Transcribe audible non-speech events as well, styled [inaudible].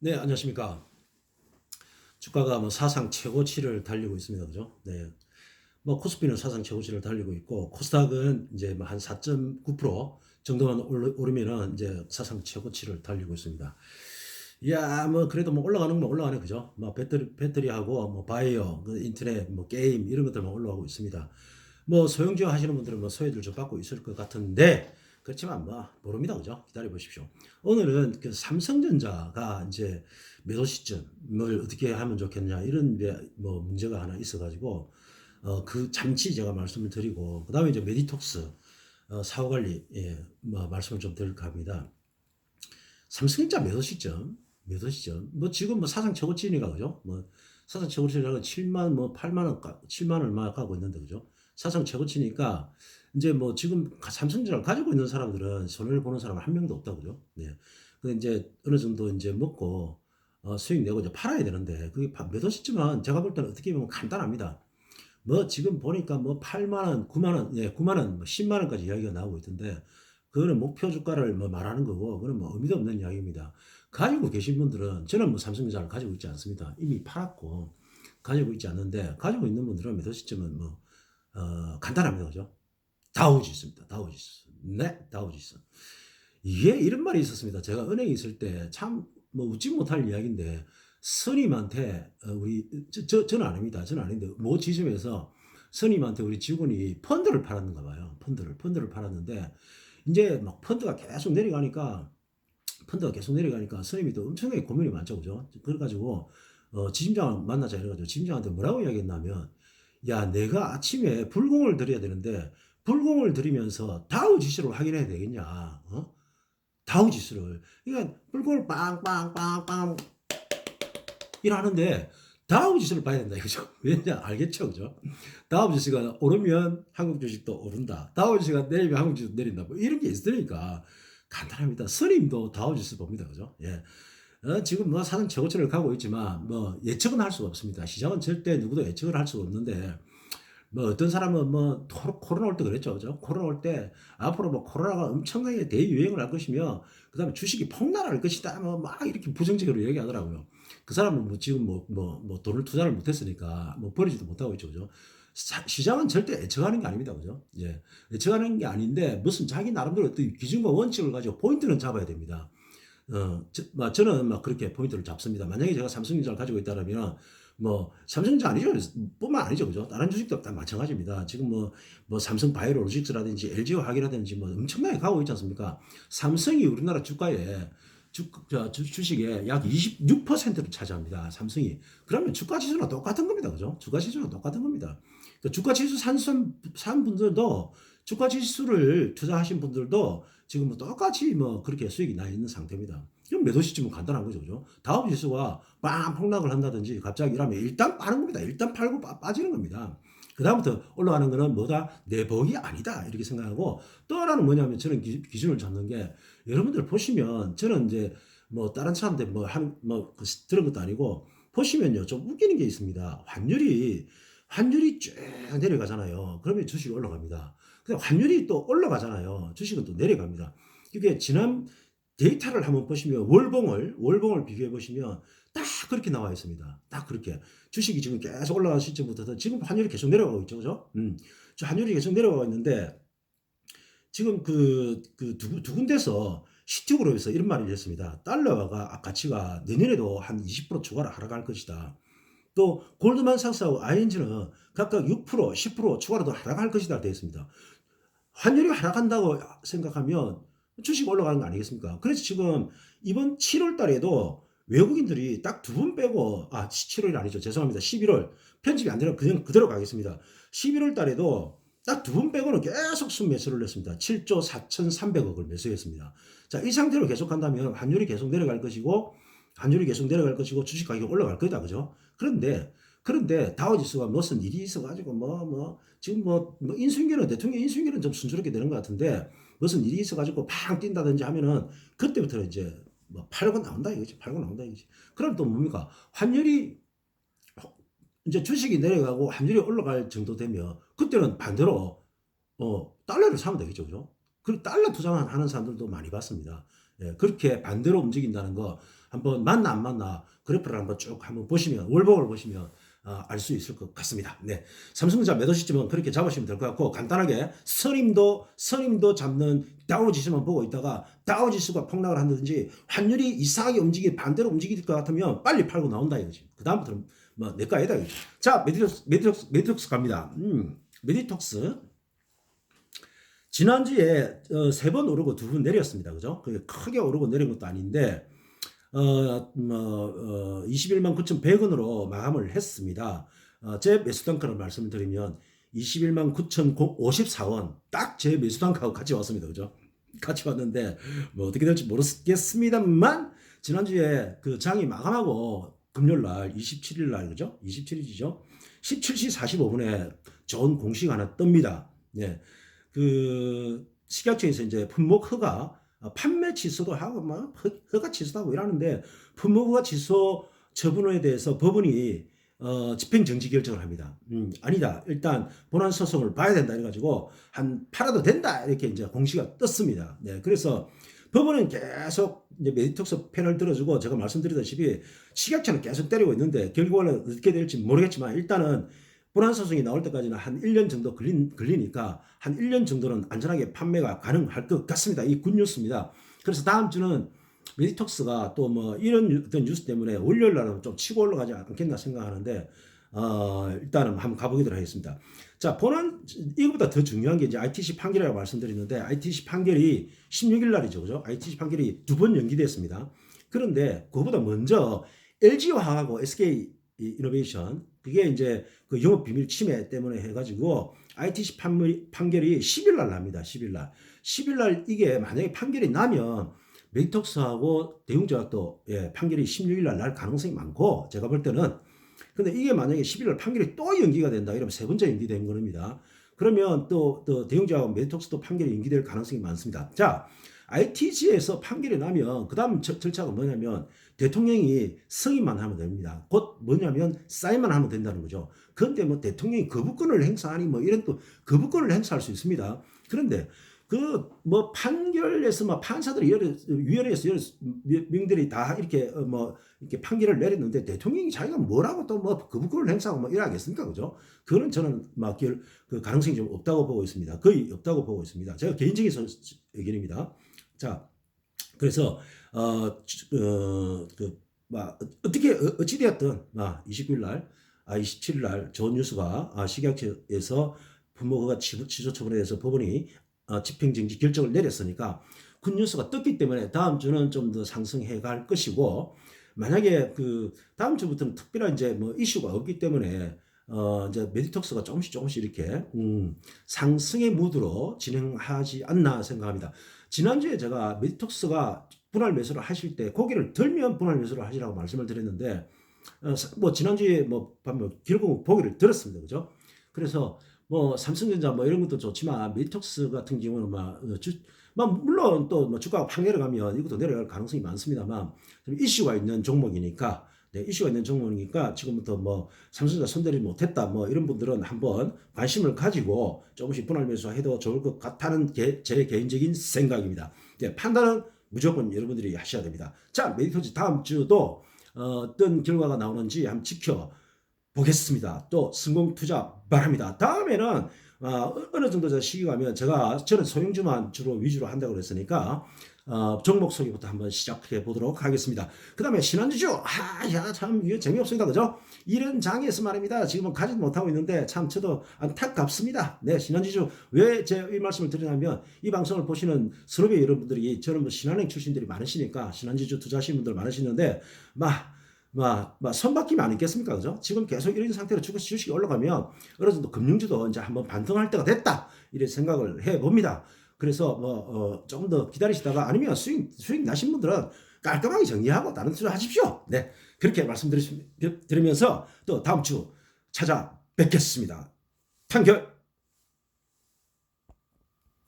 네, 안녕하십니까. 주가가 뭐 사상 최고치를 달리고 있습니다. 그죠? 네. 뭐 코스피는 사상 최고치를 달리고 있고 코스닥은 이제 뭐한4.9% 정도만 오르- 오르면은 이제 사상 최고치를 달리고 있습니다. 이야, 뭐 그래도 뭐 올라가는 건 올라가네. 그죠? 뭐 배터리 배터리하고 뭐 바이오, 그 인터넷, 뭐 게임 이런 것들만 올라가고 있습니다. 뭐 소형주 하시는 분들은 뭐 소외들 좀 받고 있을 것 같은데 그렇지만 뭐 모릅니다. 그죠? 기다려 보십시오. 오늘은 그 삼성전자가 이제 매도 시점을 어떻게 하면 좋겠냐 이런 게뭐 문제가 하나 있어 가지고 어 그 잠시 제가 말씀을 드리고 그 다음에 이제 메디톡스 어 사후 관리 예뭐 말씀을 좀 드릴까 합니다. 삼성전자 매도 시점 매도 시점 뭐 지금 뭐 사상 최고치니까 그죠? 뭐 사상 최고치라고 7만 뭐 8만 원 가- 7만 얼마 가고 있는데 그죠? 사상 최고치니까 이제 뭐 지금 가- 삼성전자를 가지고 있는 사람들은 손해를 보는 사람은 한 명도 없다 그죠? 네. 근데 이제 어느 정도 이제 먹고 어, 수익 내고 이제 팔아야 되는데 그게 파- 매도 시점은 제가 볼 때는 어떻게 보면 간단합니다. 뭐 지금 보니까 뭐 8만 원, 9만 원, 예, 9만 원, 뭐 10만 원까지 이야기가 나오고 있던데 그거는 목표 주가를 뭐 말하는 거고 그건 뭐 의미도 없는 이야기입니다. 가지고 계신 분들은 저는 뭐 삼성전자를 가지고 있지 않습니다. 이미 팔았고 가지고 있지 않는데 가지고 있는 분들은 매도 시점은 뭐 어, 간단합니다. 그죠? 다우지수입니다. 다우지수. 네, 다우지수. 이게 이런 말이 있었습니다. 제가 은행에 있을 때 참 뭐 웃지 못할 이야기인데 스님한테 어, 우리 저, 저 저는 아닙니다. 저는 아닌데 모 지점에서 스님한테 우리 직원이 펀드를 팔았는가 봐요. 펀드를 펀드를 팔았는데 이제 막 펀드가 계속 내려가니까 펀드가 계속 내려가니까 스님이 또 엄청나게 고민이 많죠, 그죠? 그래가지고 어, 지점장 만나자 이래가지고 지점장한테 뭐라고 이야기했냐면 야 내가 아침에 불공을 들여야 되는데 불공을 들이면서 다우 지수를 확인해야 되겠냐? 어? 다우 지수를. 그러니까 불공을 빵빵빵빵 일하는데 다우 지수를 봐야 된다 이거죠. [laughs] 왜냐 알겠죠, 그죠? 다우 지수가 오르면 한국 주식도 오른다. 다우 지수가 내리면 한국 주식도 내린다. 뭐 이런 게 있으니까 간단합니다. 스님도 다우 지수 봅니다, 그죠? 예. 어, 지금 뭐 사상 최고치를 가고 있지만 뭐 예측은 할 수가 없습니다. 시장은 절대 누구도 예측을 할 수가 없는데 뭐 어떤 사람은 뭐 토- 코로나 올 때 그랬죠. 그죠? 코로나 올 때 앞으로 뭐 코로나가 엄청나게 대유행을 할 것이며 그다음에 주식이 폭락할 것이다. 뭐 막 이렇게 부정적으로 얘기하더라고요. 그 사람은 뭐 지금 뭐뭐뭐 돈을 투자를 못 했으니까 뭐 버리지도 못하고 있죠. 그죠? 사- 시장은 절대 예측하는 게 아닙니다. 그죠? 예. 예측하는 게 아닌데 무슨 자기 나름대로 어떤 기준과 원칙을 가지고 포인트는 잡아야 됩니다. 어, 저, 뭐 저는 막 그렇게 포인트를 잡습니다. 만약에 제가 삼성전자를 가지고 있다면 뭐 삼성전자 아니죠. 뿐만 아니죠. 그죠? 다른 주식도 다 마찬가지입니다. 지금 뭐 뭐 삼성 바이오로직스라든지 LG 화학이라든지 뭐 엄청나게 가고 있지 않습니까? 삼성이 우리나라 주가에 주식의 약 26%를 차지합니다. 삼성이. 그러면 주가 지수랑 똑같은 겁니다. 그죠? 주가 지수랑 똑같은 겁니다. 그 주가 지수 산 분들도 주가 지수를 투자하신 분들도 지금 뭐 똑같이 뭐 그렇게 수익이 나 있는 상태입니다. 그럼 매도 시점은 간단한 거죠. 그죠? 다음 지수가 빵 폭락을 한다든지 갑자기 이러면 일단 빠는 겁니다. 일단 팔고 빠, 빠지는 겁니다. 그다음부터 올라가는 거는 뭐다? 내 복이 아니다. 이렇게 생각하고 또 하나는 뭐냐면 저는 기, 준을 잡는 게 여러분들 보시면 저는 이제 뭐 다른 사람들 뭐 하는 뭐그 들은 것도 아니고 보시면요. 좀 웃기는 게 있습니다. 환율이 환율이 쭉 내려가잖아요. 그러면 주식이 올라갑니다. 근데 환율이 또 올라가잖아요. 주식은 또 내려갑니다. 이게 지난 데이터를 한번 보시면 월봉을 월봉을 비교해 보시면 딱 그렇게 나와 있습니다. 딱 그렇게 주식이 지금 계속 올라가는 시점부터 지금 환율이 계속 내려가고 있죠, 그죠? 음, 저 환율이 계속 내려가고 있는데 지금 그, 그 두, 두 군데서 시티그룹에서 이런 말을 했습니다. 달러가 가치가 내년에도 한 20% 추가로 하락할 것이다. 또 골드만삭스하고 ING는 각각 6% 10% 추가로 하락할 것이다 되어 있습니다. 환율이 하락한다고 생각하면 주식 올라가는 거 아니겠습니까? 그래서 지금 이번 7월 달에도 외국인들이 딱두번 빼고 아 7월이 아니죠. 죄송합니다. 11월 편집이 안 되면 그냥 그대로 가겠습니다. 11월 달에도 딱두번 빼고는 계속 순매수를 했습니다. 7조 4,300억을 매수했습니다. 자 이 상태로 계속 간다면 환율이 계속 내려갈 것이고 환율이 계속 내려갈 것이고 주식 가격이 올라갈 거다 그죠? 그런데 그런데 다우지수가 무슨 일이 있어가지고 뭐뭐 지금 뭐, 뭐 인수인계는 대통령 인수인계는 좀 순조롭게 되는 것 같은데 무슨 일이 있어가지고 팡 뛴다든지 하면은 그때부터는 이제 뭐 팔고 나온다 이거지 팔고 나온다 이거지. 그럼 또 뭡니까? 환율이 이제 주식이 내려가고 환율이 올라갈 정도 되면 그때는 반대로 어 달러를 사면 되겠죠 그죠? 그 달러 투자하는 사람들도 많이 봤습니다. 예, 그렇게 반대로 움직인다는 거 한번 맞나 안 맞나 그래프를 한번 쭉 한번 보시면 월봉을 보시면 어, 알수 있을 것 같습니다. 네. 삼성전자 매도 시점은 그렇게 잡으시면 될 것 같고 간단하게 선임도 선임도 잡는 다우 지수만 보고 있다가 다우 지수가 폭락을 한다든지 환율이 이상하게 움직이 반대로 움직일 것 같으면 빨리 팔고 나온다 이거지. 그 다음부터는 뭐 아니다 이거지. 자 메디톡스 메디톡스 메디톡스 갑니다. 음, 메디톡스 지난주에 어, 세번 오르고 두 번 내렸습니다. 그죠? 크게 오르고 내린 것도 아닌데 어, 뭐, 어, 21만 9,100원으로 마감을 했습니다. 어, 제 매수 단가를 말씀을 드리면 21만 9,054원 딱 제 매수 단가하고 같이 왔습니다. 그죠? 같이 왔는데 뭐 어떻게 될지 모르겠습니다만 지난주에 그 장이 마감하고 금요일 날 27일 날 그죠? 27일이죠. 17시 45분에 좋은 공시가 하나 뜹니다. 예. 그 식약처에서 이제 품목 허가 어, 판매 취소도 하고 막 허- 허가 취소도 하고 이러는데 품목 허가 취소 처분에 대해서 법원이 어, 집행 정지 결정을 합니다. 음, 아니다. 일단 본안 소송을 봐야 된다 해가지고 한 팔아도 된다 이렇게 이제 공시가 떴습니다. 네, 그래서 법원은 계속 이제 메디톡스 편을 들어주고 제가 말씀드리다시피 식약처는 계속 때리고 있는데 결과는 어떻게 될지 모르겠지만 일단은 본안 소송이 나올 때까지는 한 1년 정도 걸린, 걸리니까 한 1년 정도는 안전하게 판매가 가능할 것 같습니다. 이 굿뉴스입니다. 그래서 다음 주는 메디톡스가 또 뭐 이런 어떤 뉴스 때문에 월요일 날은 좀 치고 올라가지 않겠나 생각하는데 어, 일단은 한번 가보도록 하겠습니다. 자, 본안 이거보다 더 중요한 게 이제 ITC 판결이라고 말씀드렸는데 ITC 판결이 16일 날이죠. 그죠? ITC 판결이 두 번 연기됐습니다. 그런데 그거보다 먼저 LG화학하고 SK 이노베이션 그게 이제 그 영업 비밀 침해 때문에 해가지고 ITC 판결이, 판결이 10일 날 납니다. 10일 날. 10일 날 이게 만약에 판결이 나면 메이톡스하고 대웅제약도 예, 판결이 16일 날 날 가능성이 많고 제가 볼 때는 근데 이게 만약에 10일 날 판결이 또 연기가 된다 이러면 세 번째 연기된 겁니다. 그러면 또, 또 대웅제약하고 메이톡스도 판결이 연기될 가능성이 많습니다. 자, ITG에서 판결이 나면 그 다음 절차가 뭐냐면 대통령이 승인만 하면 됩니다. 곧 뭐냐면 사인만 하면 된다는 거죠. 그런데 뭐 대통령이 거부권을 행사하니 뭐 이런 또 거부권을 행사할 수 있습니다. 그런데 그 뭐 판결에서 뭐 판사들이 여러 위원회에서 여러 명들이 다 이렇게 어뭐 이렇게 판결을 내렸는데 대통령이 자기가 뭐라고 또 뭐 거부권을 행사하고 뭐 이러겠습니까, 그죠? 그거는 저는 막그 가능성이 좀 없다고 보고 있습니다. 거의 없다고 보고 있습니다. 제가 개인적인 서- 의견입니다. 자, 그래서 어 그 막 어떻게 어- 어찌 되었든 막 29일 날, 아 27일 날 좋은 뉴스가 아, 식약처에서 부모가 취소 처분에 대해서 법원이 어, 집행정지 결정을 내렸으니까 굿 뉴스가 떴기 때문에 다음 주는 좀 더 상승해 갈 것이고 만약에 그 다음 주부터는 특별한 이제 뭐 이슈가 없기 때문에 어 이제 메디톡스가 조금씩 조금씩 이렇게 음 상승의 무드로 진행하지 않나 생각합니다. 지난주에 제가 메디톡스가 분할 매수를 하실 때 고개를 들면 분할 매수를 하시라고 말씀을 드렸는데 어, 사- 뭐 지난주에 뭐 결국 보기를 들었습니다. 그죠? 그래서 뭐 삼성전자 뭐 이런 것도 좋지만 메디톡스 같은 경우는 막, 어, 주, 막 물론 또뭐 주가가 확 내려가면 이것도 내려갈 가능성이 많습니다만 좀 이슈가 있는 종목이니까 네, 이슈가 있는 종목이니까 지금부터 뭐 삼성전자 손대지 못했다 뭐 이런 분들은 한번 관심을 가지고 조금씩 분할 매수해도 좋을 것 같다는 게 제 개인적인 생각입니다. 네, 판단은 무조건 여러분들이 하셔야 됩니다. 자, 메디토지 다음 주도 어, 어떤 결과가 나오는지 한번 지켜 보겠습니다. 또 성공 투자 바랍니다. 다음에는 어, 어느 정도 저 시기 가 면 제가 저는 소형주만 주로 위주로 한다고 그랬으니까 어, 종목 소개부터 한번 시작해 보도록 하겠습니다. 그 다음에 신한주주 아, 야, 참 이거 재미없습니다. 그죠? 이런 장에서 말입니다. 지금은 가지 못하고 있는데 참 저도 안타깝습니다. 네, 신한주주 왜 제 이 말씀을 드리냐면 이 방송을 보시는 선후배 여러분들이 저는 뭐 신한행 출신들이 많으시니까 신한주주 투자하시는 분들 많으시는데 막 막, 막, 선바뀜이 아니겠습니까? 그죠? 지금 계속 이런 상태로 주식, 주식이 올라가면 어느 정도 금융주도 이제 한번 반등할 때가 됐다. 이런 생각을 해 봅니다. 그래서 뭐, 어, 더 기다리시다가 아니면 수익, 수익 나신 분들은 깔끔하게 정리하고 다른 투자 하십시오. 네. 그렇게 말씀드리면서 또 다음 주 찾아뵙겠습니다. 판결!